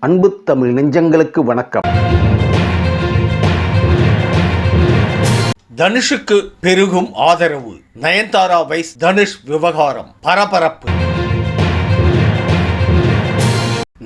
அன்பு தமிழ் நெஞ்சங்களுக்கு வணக்கம். தனுஷுக்கு பெருகும் ஆதரவு. நயன்தாரா வைஸ் தனுஷ் விவகாரம். பரபரப்பு.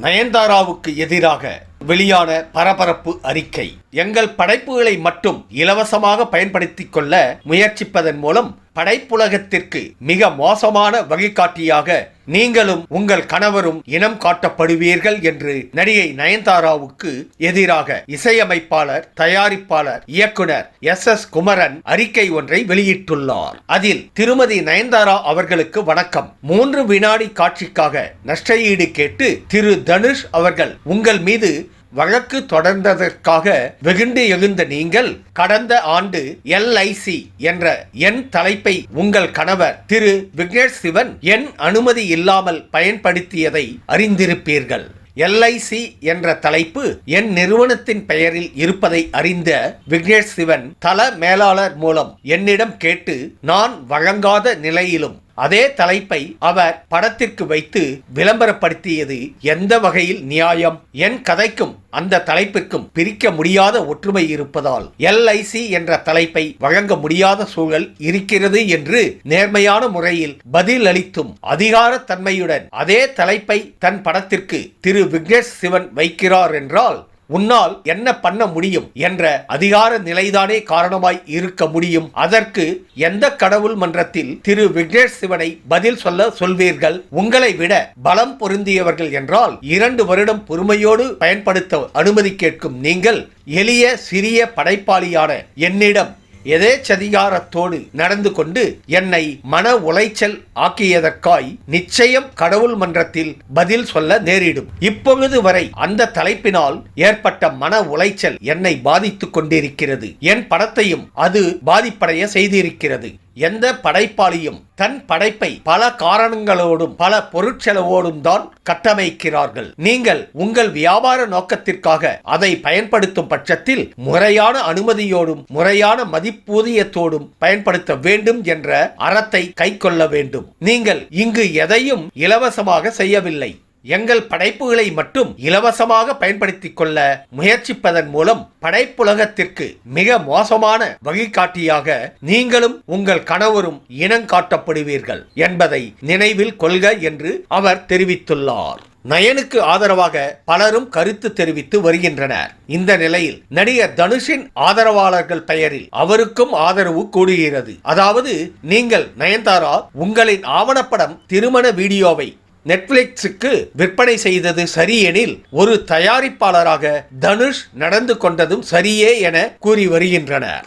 நயன்தாராவுக்கு எதிராக வெளியான பரபரப்பு அறிக்கை. எங்கள் படைப்புகளை மட்டும் இலவசமாக பயன்படுத்திக் கொள்ள முயற்சிப்பதன் மூலம் படைப்புலகத்திற்கு மிக மோசமான வழிகாட்டியாக நீங்களும் உங்கள் கணவரும் இனம் காட்டப்படுவீர்கள் என்று நடிகை நயன்தாராவுக்கு எதிராக இசையமைப்பாளர் தயாரிப்பாளர் இயக்குனர் எஸ் எஸ் குமரன் அறிக்கை ஒன்றை வெளியிட்டுள்ளார். அதில் திருமதி நயன்தாரா அவர்களுக்கு வணக்கம். மூன்று வினாடி காட்சிக்காக நஷ்டஈடு கேட்டு திரு தனுஷ் அவர்கள் உங்கள் மீது வழக்கு தொடர்ந்ததற்காக வெகுண்டு எழுந்த நீங்கள் கடந்த ஆண்டு எல்ஐசி என்ற என் தலைப்பை உங்கள் கணவர் திரு. விக்னேஷ் சிவன் என் அனுமதி இல்லாமல் பயன்படுத்தியதை அறிந்திருப்பீர்கள். எல்ஐசி என்ற தலைப்பு என் நிறுவனத்தின் பெயரில் இருப்பதை அறிந்த விக்னேஷ் சிவன் தல மேலாளர் மூலம் என்னிடம் கேட்டு நான் வழங்காத நிலையிலும் அதே தலைப்பை அவர் படத்திற்கு வைத்து விளம்பரப்படுத்தியது எந்த வகையில் நியாயம்? என் கதைக்கும் அந்த தலைப்பிற்கும் பிரிக்க முடியாத ஒற்றுமை இருப்பதால் எல்ஐசி என்ற தலைப்பை வழங்க முடியாத சூழல் இருக்கிறது என்று நேர்மையான முறையில் பதில் அளித்தும் அதிகார தன்மையுடன் அதே தலைப்பை தன் படத்திற்கு திரு விக்னேஷ் சிவன் வைக்கிறார் என்றால் உன்னால் என்ன பண்ண முடியும் என்ற அதிகார நிலைதானே காரணமாய் இருக்க முடியும். அதற்கு எந்த கடவுள் மன்றத்தில் திரு விக்னேஷ் சிவனை பதில் சொல்ல சொல்வீர்கள்? உங்களை விட பலம் பொருந்தியவர்கள் என்றால் இரண்டு வருடம் பொறுமையோடு பயன்படுத்த அனுமதி கேட்கும் நீங்கள் எளிய சிறிய படைப்பாளியான என்னிடம் எதேச்சதிகாரத்தோடு நடந்து கொண்டு என்னை மன உளைச்சல் ஆக்கியதற்காய் நிச்சயம் கடவுள் மன்றத்தில் பதில் சொல்ல நேரிடும். இப்பொழுது வரை அந்த தலைப்பினால் ஏற்பட்ட மன உளைச்சல் என்னை பாதித்துக் கொண்டிருக்கிறது. என் படத்தையும் அது பாதிப்படைய செய்திருக்கிறது. எந்த படைப்பாளியும் தன் படைப்பை பல காரணங்களோடும் பல பொருட்செலவோடும் தான் கட்டமைக்கிறார்கள். நீங்கள் உங்கள் வியாபார நோக்கத்திற்காக அதை பயன்படுத்தும் பட்சத்தில் முறையான அனுமதியோடும் முறையான மதிப்பூதியத்தோடும் பயன்படுத்த வேண்டும் என்ற அறத்தை கைக்கொள்ள வேண்டும். நீங்கள் இங்கு எதையும் இலவசமாக செய்யவில்லை. எங்கள் படைப்புகளை மட்டும் இலவசமாக பயன்படுத்திக் கொள்ள முயற்சிப்பதன் மூலம் படைப்புலகத்திற்கு மிக மோசமான வழிகாட்டியாக நீங்களும் உங்கள் கணவரும் இனங்காட்டப்படுவீர்கள் என்பதை நினைவில் கொள்க என்று அவர் தெரிவித்துள்ளார். நயனுக்கு ஆதரவாக பலரும் கருத்து தெரிவித்து வருகின்றனர். இந்த நிலையில் நடிகர் தனுஷின் ஆதரவாளர்கள் பெயரில் அவருக்கும் ஆதரவு கூடுகிறது. அதாவது நீங்கள் நயன்தாரா உங்களின் ஆவணப்படம் திருமண வீடியோவை நெட்ஃபிளிக்ஸுக்கு விற்பனை செய்தது சரியெனில் ஒரு தயாரிப்பாளராக தனுஷ் நடந்து கொண்டதும் சரியே என கூறி வருகின்றனர்.